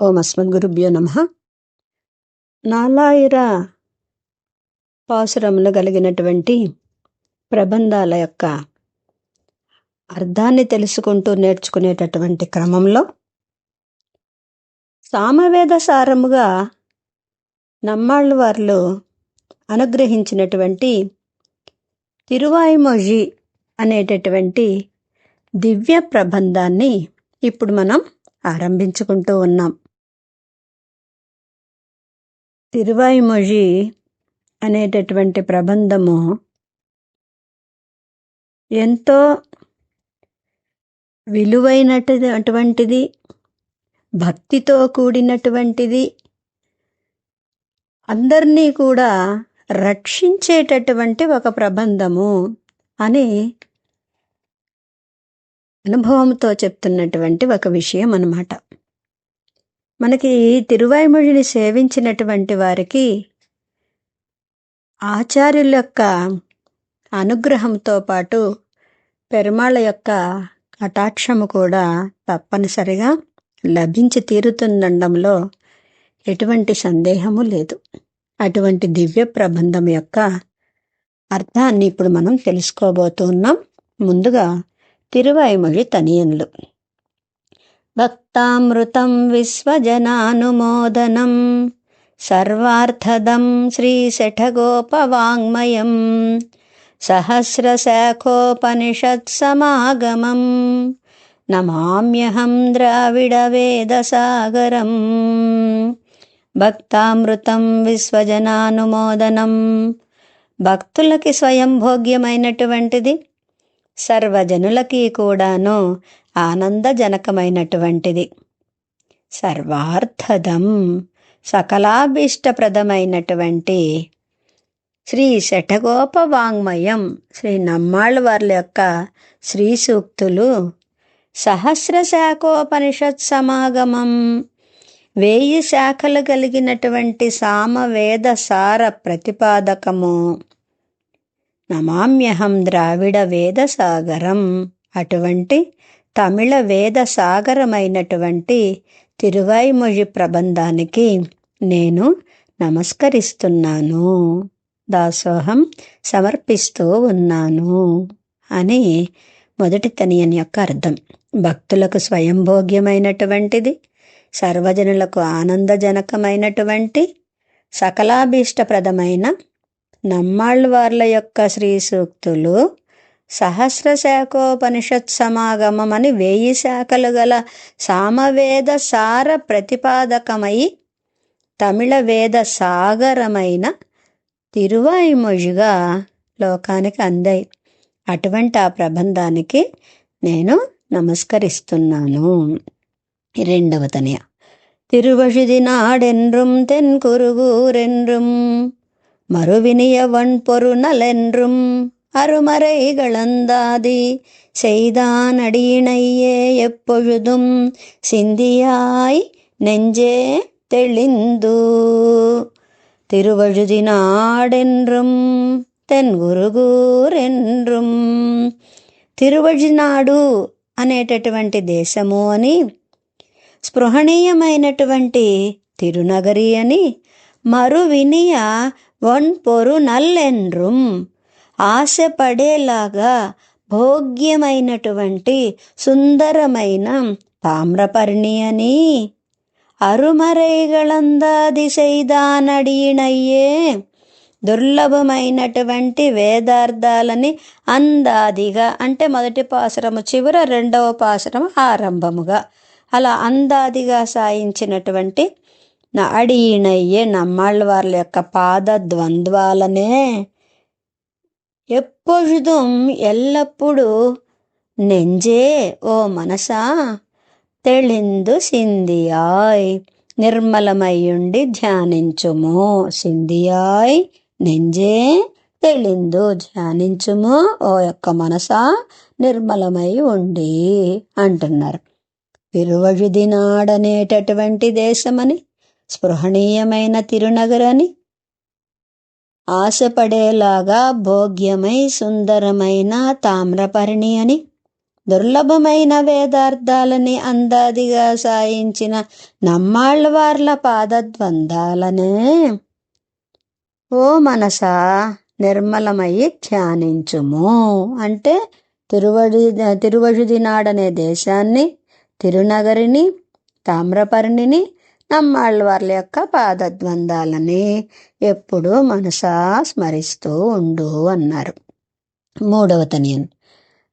ఓం అస్మద్గురుభ్యో నమ. నాలాయిర పాసురములు కలిగినటువంటి ప్రబంధాల యొక్క అర్థాన్ని తెలుసుకుంటూ నేర్చుకునేటటువంటి క్రమంలో సామవేద సారముగా నమ్మాళ్ళు వార్లు అనుగ్రహించినటువంటి తిరువాయిమొഴി అనేటటువంటి దివ్య ప్రబంధాన్ని ఇప్పుడు మనం ఆరంభించుకుంటూ ఉన్నాం. తిరువాయిమొഴి అనేటటువంటి ప్రబంధము ఎంతో విలువైనటువంటిది భక్తితో కూడినటువంటిది అందరినీ కూడా రక్షించేటటువంటి ఒక ప్రబంధము అని అనుభవంతో చెప్తున్నటువంటి ఒక విషయం అన్నమాట మనకి తిరువాయిమొழிని సేవించినటువంటి వారికి ఆచార్యుల యొక్క అనుగ్రహంతో పాటు పెరుమాళ్ళ యొక్క కటాక్షము కూడా తప్పనిసరిగా లభించి తీరుతుందండంలో ఎటువంటి సందేహము లేదు. అటువంటి దివ్య ప్రబంధం యొక్క అర్థాన్ని ఇప్పుడు మనం తెలుసుకోబోతున్నాం. ముందుగా తిరువాయిమొഴి తనియన్లు. భక్తామృతం విశ్వజనానుమోదనం సర్వార్థదం శ్రీశఠగోపవాంగ్మయం సహస్రశాఖోపనిషత్సమాగమం నమామ్యహం ద్రావిడవేదసాగరం భక్తామృతం విశ్వజనానుమోదనం భక్తులకి స్వయం భోగ్యమైనటువంటిది సర్వజనులకి కూడాను ఆనందజనకమైనటువంటిది. సర్వార్థదం సకలాభీష్టప్రదమైనటువంటి శ్రీ శఠగోప వాంగ్మయం శ్రీ నమ్మాళ్ళ వార్ల యొక్క శ్రీ సూక్తులు సహస్ర శాఖోపనిషత్ సమాగమం వేయి శాఖలు కలిగినటువంటి సామవేద సార ప్రతిపాదకము. నమామ్యహం ద్రావిడ వేద సాగరం అటువంటి తమిళ వేద సాగరమైనటువంటి తిరువాయిమొഴి ప్రబంధానికి నేను నమస్కరిస్తున్నాను. దాసోహం సమర్పిస్తూ ఉన్నాను అని మొదటి తనియని యొక్క అర్థం. భక్తులకు స్వయంభోగ్యమైనటువంటిది సర్వజనులకు ఆనందజనకమైనటువంటి సకలాభీష్టప్రదమైన నమ్మాళ్ళవార్ల యొక్క శ్రీ సూక్తులు సహస్ర శాఖోపనిషత్ అని వేయి శాఖలు గల సామవేద సార ప్రతిపాదకమై తమిళ వేద సాగరమైన తిరువాయిమొజిగా లోకానికి అందాయి. అటువంటి ఆ ప్రబంధానికి నేను నమస్కరిస్తున్నాను. రెండవ తనియ. తిరువషిది నాడెన్రుం తెన్ కురుగురెన్రుం மறுவினியவன் பொருநலென்றும் அருமறை களந்தாதி செய்தான் அடியினையே எப்பொழுதும் சிந்தியாய் நெஞ்சே தெளிந்து. திருவழுதி நாடென்றும் தென் உருகூர் என்றும் తిరువజినాడు అనేటటువంటి దేశము అని స్పృహణీయమైనటువంటి తిరునగరి అని మరువినియ వినియ వన్ పొరు నల్లెన్రుం ఆశపడేలాగా భోగ్యమైనటువంటి సుందరమైన తామ్రపర్ణి అని అరుమరైగళందాది సైదానడియినయ్యే దుర్లభమైనటువంటి వేదార్థాలని అందాదిగా అంటే మొదటి పాసరము చివర రెండవ పాసరము ఆరంభముగా. అలా అందాదిగా సాయించినటువంటి నాడీనయ్యే நம்மாழ்வார்ల యొక్క పాద ద్వంద్వాలనే ఎప్పొഴുതും ఎల్లప్పుడూ నెంజే ఓ మనసా తెళిందు సింధియాయ్ నిర్మలమయ్యుండి ధ్యానించుము. సింధియాయ్ నెంజే తెలిందు ధ్యానించుము. ఓ యొక్క మనసా నిర్మలమై ఉండి అంటున్నారు. విరువజుదినాడనేటటువంటి దేశమని స్పృహణీయమైన తిరునగరని ఆశపడేలాగా భోగ్యమై సుందరమైన తామ్రపర్ణి అని దుర్లభమైన వేదార్థాలని అందాదిగా సాయించిన నమ్మాళ్ళవార్ల పాదద్వందాలనే. ఓ మనసా నిర్మలమయ్యి ధ్యానించుము అంటే తిరువడి తిరువజుదినాడనే దేశాన్ని తిరునగరిని తామ్రపర్ణిని నమ్మాళ్ళవార్ల యొక్క పాదద్వందాలని ఎప్పుడూ మనసా స్మరిస్తూ ఉండు అన్నారు మూడవ తనియన్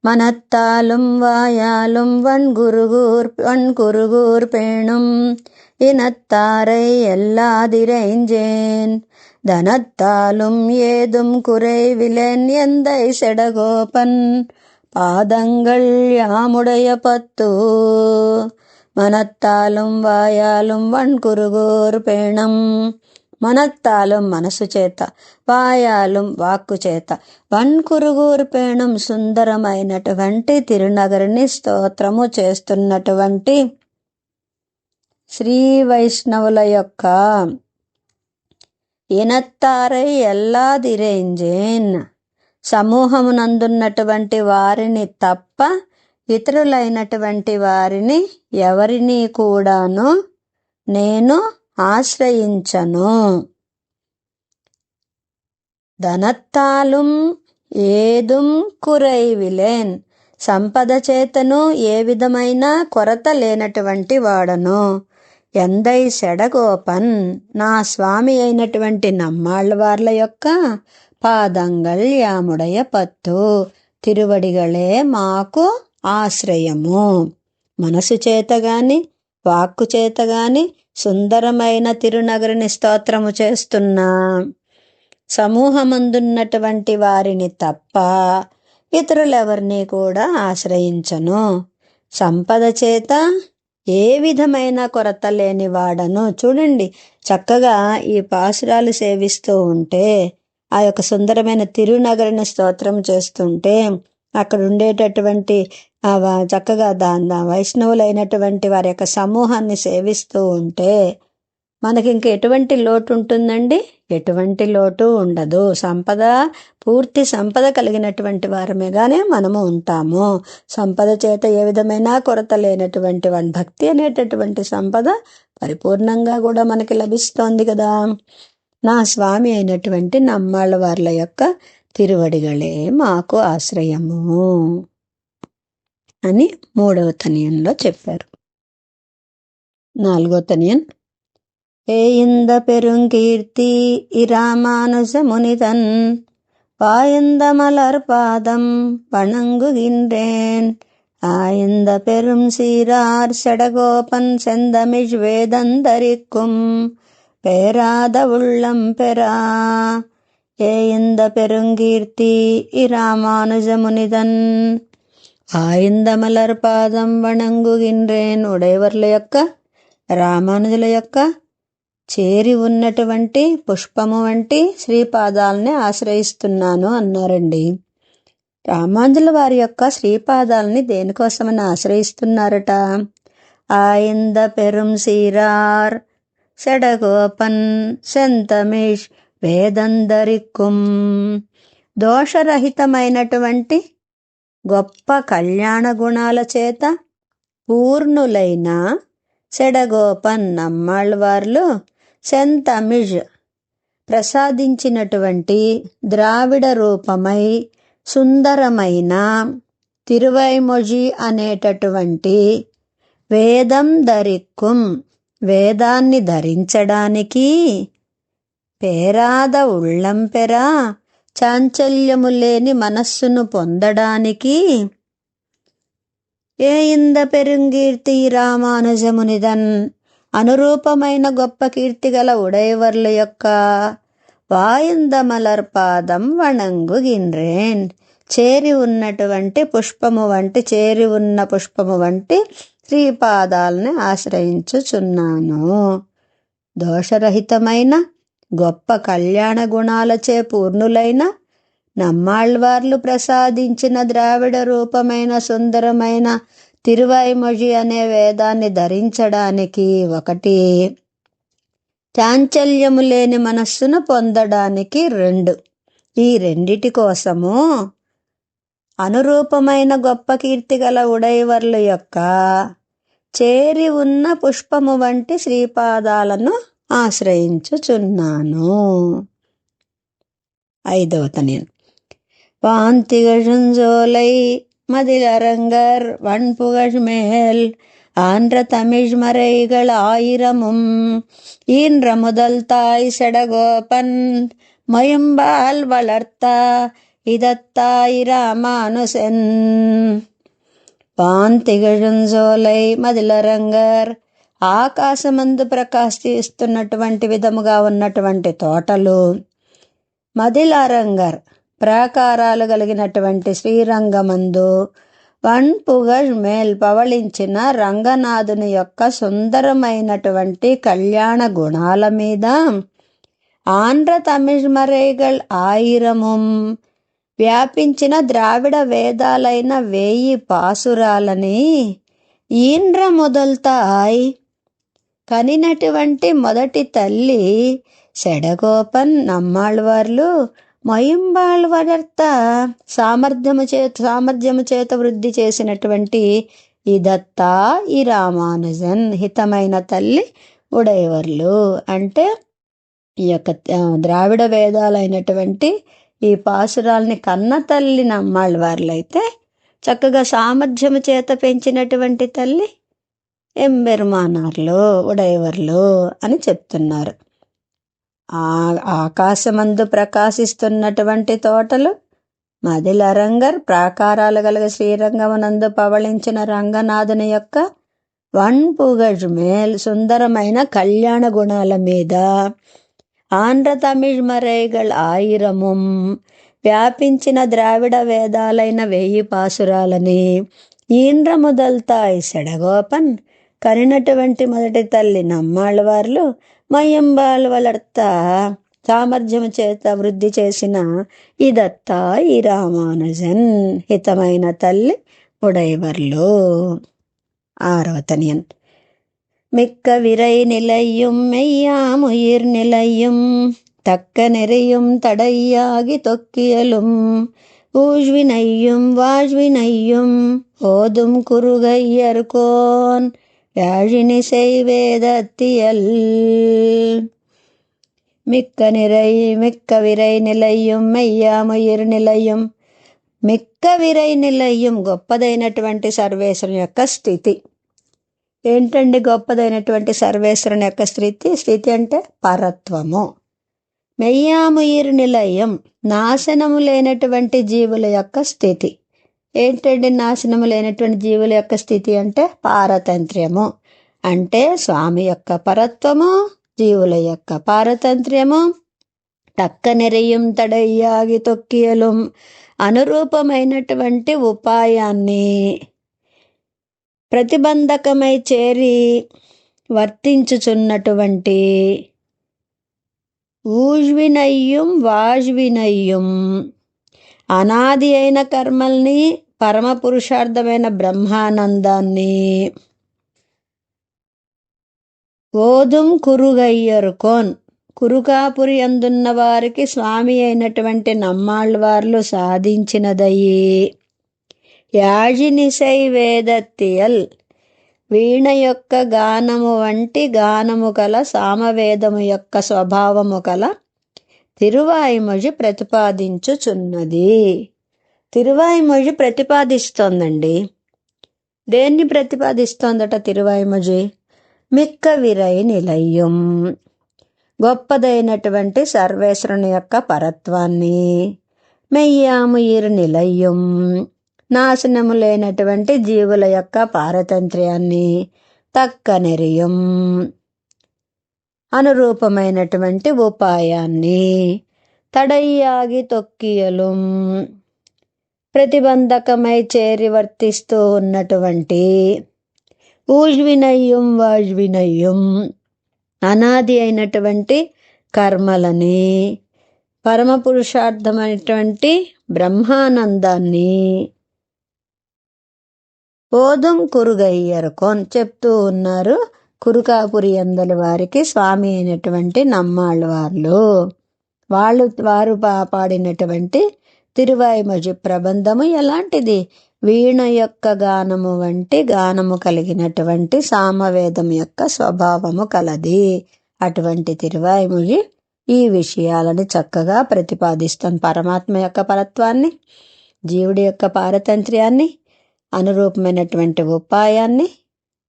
மனத்தாலும் வாயாலும் வன்குருகூர் வன்குருகூர் பேணும் இனத்தாரை எல்லாதிரைஞ்சேன் தனத்தாலும் ஏதும் குறைவிலன் எந்தை செடகோபன் பாதங்கள் யாமுடைய பத்து మనత్తాలం వాయాలం వణ్కురుగోరు పేణం. మనత్తాలం మనసు చేత వాయాలం వాక్కు చేత. వన్కురుగూరు పేణం సుందరమైనటువంటి తిరునగరిని స్తోత్రము చేస్తున్నటువంటి శ్రీ వైష్ణవుల యొక్క ఇనత్తారై ఎల్లాదిరేంజేన్. సమూహమునందున్నటువంటి వారిని తప్ప ఇతరులైనటువంటి వారిని ఎవరిని కూడాను నేను ఆశ్రయించను. ధనత్తాలుం ఏదుం కురైవిలేన్. సంపద చేతను ఏ విధమైన కొరత లేనటువంటి వాడను. ఎందై సెడగోపన్. నా స్వామి అయినటువంటి నమ్మాళ్ళవార్ల యొక్క పాదంగల్ యాముడయ పత్తు. తిరువడిగలే మాకు ఆశ్రయము. మనసు చేత గాని వాక్కు చేత గాని సుందరమైన తిరునగరిని స్తోత్రము చేస్తున్నా. సమూహమందున్నటువంటి వారిని తప్ప ఇతరులెవరిని కూడా ఆశ్రయించను. సంపద చేత ఏ విధమైన కొరత లేని వాడను చూడండి. చక్కగా ఈ పాసురాలు సేవిస్తూ ఉంటే ఆ యొక్క సుందరమైన తిరునగరిని స్తోత్రం చేస్తుంటే అక్కడ ఉండేటటువంటి చక్కగా దాని వైష్ణవులైనటువంటి వారి యొక్క సమూహాన్ని సేవిస్తూ ఉంటే మనకి ఇంక ఎటువంటి లోటు ఉంటుందండి ఎటువంటి లోటు ఉండదు. సంపద పూర్తి సంపద కలిగినటువంటి వారమేగానే మనము ఉంటాము. సంపద చేత ఏ విధమైన కొరత లేనటువంటి వన్ భక్తి అనేటటువంటి సంపద పరిపూర్ణంగా కూడా మనకి లభిస్తోంది కదా. నా స్వామి అయినటువంటి నమ్మాళ్ళ వార్ల యొక్క తిరువడిగలే మాకు ఆశ్రయము. అని మూడవ తనియంలో చెప్పారు నాలుగో తనియన్ ఏ ఇంద పెరుంకీర్తి ఇరామానుజ మునితన్ வாயந்த மலர் பாதம் வணங்குகின்றேன் ஆயந்த பெரும் சீரார் செடகோபன் செந்தமிழ் வேதந்தரிக்கும் பேராத உள்ளம் பெறா ஏ இந்த பெருங்கீர்த்தி இராமானுஜ முனிதன் ஆய்ந்த மலர் పాదం వణంగుగిన్రేన్ ఉడయవర్ల యొక్క రామానుజుల యొక్క చేరి ఉన్నటువంటి పుష్పము వంటి శ్రీపాదాలని ఆశ్రయిస్తున్నాను అన్నారండి రామాంజుల వారి యొక్క శ్రీపాదాలని దేనికోసమని ఆశ్రయిస్తున్నారట ఆయింద పెరుం సీరార్ సెడగోపన్ సెంతమిష్ వేదందరిక్కుం దోషరహితమైనటువంటి గొప్ప కళ్యాణ గుణాల చేత పూర్ణులైన సెడగోపన్ నమ్మాళ్వార్లు సెంతమిజ్ ప్రసాదించినటువంటి ద్రావిడ రూపమై సుందరమైన తిరువైమొజి అనేటటువంటి వేదం ధరిక్కుం వేదాన్ని ధరించడానికి పేరాద ఉళ్ళంపెరా పెరా చాంచల్యము లేని మనస్సును పొందడానికి ఏ ఇంద పెరుంగీర్తి రామానుజమునిదన్ అనురూపమైన గొప్ప కీర్తి గల ఉడైవర్ల యొక్క వాయింద మలర్ పాదం వణంగుగిన్రేన్. చేరి ఉన్నటువంటి పుష్పము వంటి చేరి ఉన్న పుష్పము వంటి శ్రీపాదాలని ఆశ్రయించుచున్నాను. దోషరహితమైన గొప్ప కళ్యాణ గుణాలచే పూర్ణులైన నమ్మాళ్వార్లు ప్రసాదించిన ద్రావిడ రూపమైన సుందరమైన తిరువైమొజి అనే వేదాన్ని ధరించడానికి ఒకటి. చాంచల్యము లేని మనస్సును పొందడానికి రెండు. ఈ రెండిటి కోసము అనురూపమైన గొప్ప కీర్తి గల ఉడైవర్ల యొక్క చేరి ఉన్న పుష్పము వంటి శ్రీపాదాలను ఆశ్రయించుచున్నాను ఐదవ తనేను வாந்திகழுஞ்சோலை மதிலரங்கர் வண்புகழ் மேல் ஆன்ற தமிழ்மறைகள் ஆயிரமும் ஈன்ற முதல் தாய் செடகோபன் மயம்பால் வளர்த்தா இதத்தாய் ராமானுசன் வாந்திகழுஞ்சோலை மதிலரங்கர் ఆకాశమందు ప్రకాశిస్తున్నటువంటి విధముగా ఉన్నటువంటి తోటలు మదిలారంగర్ ప్రాకారాలు కలిగినటువంటి శ్రీరంగమందు వన్పుగళ్ మేల్ పవళించిన రంగనాథుని యొక్క సుందరమైనటువంటి కళ్యాణ గుణాల మీద ఆంధ్ర తమిళ్ మరేగల్ ఆయిరముం వ్యాపించిన ద్రావిడ వేదాలైన వేయి పాసురాలని ఈండ్ర మొదల్తాయ్ కనినటువంటి మొదటి తల్లి సెడగోపన్ నమ్మాళ్వార్లు మయంబాళ్ళవడర్త సామర్థ్యము చేత సామర్థ్యము చేత వృద్ధి చేసినటువంటి ఈ దత్తా ఈ రామానుజన్ హితమైన తల్లి ఉడయవర్లు అంటే ఈ యొక్క ద్రావిడ వేదాలైనటువంటి ఈ పాసురాల్ని కన్న తల్లి నమ్మాళ్ళ వార్లైతే చక్కగా సామర్థ్యము చేత పెంచినటువంటి తల్లి ఎంబెరుమానార్లు ఉడైవర్లో అని చెప్తున్నారు. ఆ ఆకాశమందు ప్రకాశిస్తున్నటువంటి తోటలు మదిలరంగర్ ప్రాకారాలు గలగ శ్రీరంగమునందు పవళించిన రంగనాథుని యొక్క వన్ పుగజ్ మేల్ సుందరమైన కళ్యాణ గుణాల మీద ఆంధ్ర తమిళ్ మరైగల్ ఆయిరముం వ్యాపించిన ద్రావిడ వేదాలైన వెయ్యి పాసురాలని ఈంద్ర మొదల్తాయి సెడగోపన్ కనినటువంటి మొదటి తల్లి నమ్మాళ్ళవార్లు మయంబాల్ వలర్త సామర్థ్యము చేత వృద్ధి చేసిన ఇదత్త ఈ రామానుజన్ హితమైన తల్లి ఉడైవర్లు ఆరవ తనియన్ மிக்க விரை நிலையும் மெய்யாமுயிர் நிலையும் தக்க நெறியும் தடையாகி தொக்கியலும் ஊழ்வினையும் வாழ்வினையும் ஓதும் குறுகையர்கோன் யாழினி செய்வேதத்தியல் மிக்க நிறை மிக்க விரை நிலையும் మెయ్యాముయిర్ నిలయం మిక్క విరై నిలయం గొప్పదైనటువంటి సర్వేశ్వరుని యొక్క స్థితి ఏంటండి గొప్పదైనటువంటి సర్వేశ్వరుని యొక్క స్థితి స్థితి అంటే పరత్వము మెయ్యాముయిర్ నిలయం నాశనము లేనటువంటి జీవుల యొక్క స్థితి ఏంటండి నాశనము లేనటువంటి జీవుల యొక్క స్థితి అంటే పారతంత్ర్యము. అంటే స్వామి యొక్క పరత్వము జీవుల యొక్క పారతంత్ర్యము. తక్క నెరయం తడయ్యాగి తొక్కియలం అనురూపమైనటువంటి ఉపాయాన్ని ప్రతిబంధకమై చేరి వర్తించుచున్నటువంటి ఊజ్వినయ్యం వాజ్వినయ్యం. అనాది అయిన కర్మల్ని పరమ పురుషార్థమైన బ్రహ్మానందాన్ని ఓదుం కురుగయ్యరుకోన్ కురుకాపురి అందున్న వారికి స్వామి అయినటువంటి నమ్మాళ్ళవార్లు సాధించినదయ్యి. యాజినిసై వేదత్తియల్ వీణ యొక్క గానము వంటి గానము కల సామవేదము యొక్క స్వభావము కల తిరువాయిమొഴി ప్రతిపాదించుచున్నది. తిరువాయిమొజి ప్రతిపాదిస్తోందండి. దేన్ని ప్రతిపాదిస్తోందట తిరువాయిమొజి మిక్క విరై నిలయం గొప్పదైనటువంటి సర్వేశ్వరుని యొక్క పరత్వాన్ని. మెయ్యాము నిలయం నాశనము లేనటువంటి జీవుల యొక్క పారతంత్ర్యాన్ని తక్క నెరియం అనురూపమైనటువంటి ఉపాయాన్ని తడయ్యాగి తొక్కియలు. ప్రతిబంధకమై చేరి వర్తిస్తూ ఉన్నటువంటి ఊజ్వినయ్యం వాజ్వినయ్యం అనాది అయినటువంటి కర్మలని పరమ పురుషార్థమైనటువంటి బ్రహ్మానందాన్ని ఓదం కురుగయ్యరుకోన్ చెప్తూ ఉన్నారు కురుకాపురి అందల వారికి స్వామి అయినటువంటి నమ్మాళ్ళ వాళ్ళు వాళ్ళు వారు పా- పాడినటువంటి తిరువాయిమజి ప్రబంధము ఎలాంటిది? వీణ యొక్క గానము వంటి గానము కలిగినటువంటి సామవేదం యొక్క స్వభావము కలది. అటువంటి తిరువాయిముజి ఈ విషయాలను చక్కగా ప్రతిపాదిస్తాను పరమాత్మ యొక్క పరత్వాన్ని జీవుడి యొక్క పారతంత్ర్యాన్ని అనురూపమైనటువంటి ఉపాయాన్ని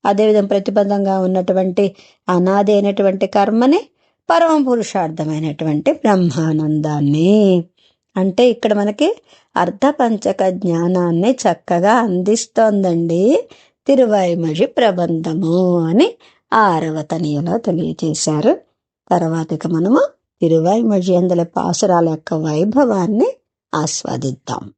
అదేవిధంగా ప్రతిబంధంగా ఉన్నటువంటి అనాది అయినటువంటి కర్మని పరమ పురుషార్థమైనటువంటి బ్రహ్మానందాన్ని. అంటే ఇక్కడ మనకి అర్ధపంచక జ్ఞానాన్ని చక్కగా అందిస్తోందండి. తిరువాయిమజి ప్రబంధము అని ఆరవ తనియలో తెలియజేశారు. తర్వాత ఇక మనము తిరువాయిమజి అందుల పాసురాల యొక్క వైభవాన్ని ఆస్వాదిద్దాం.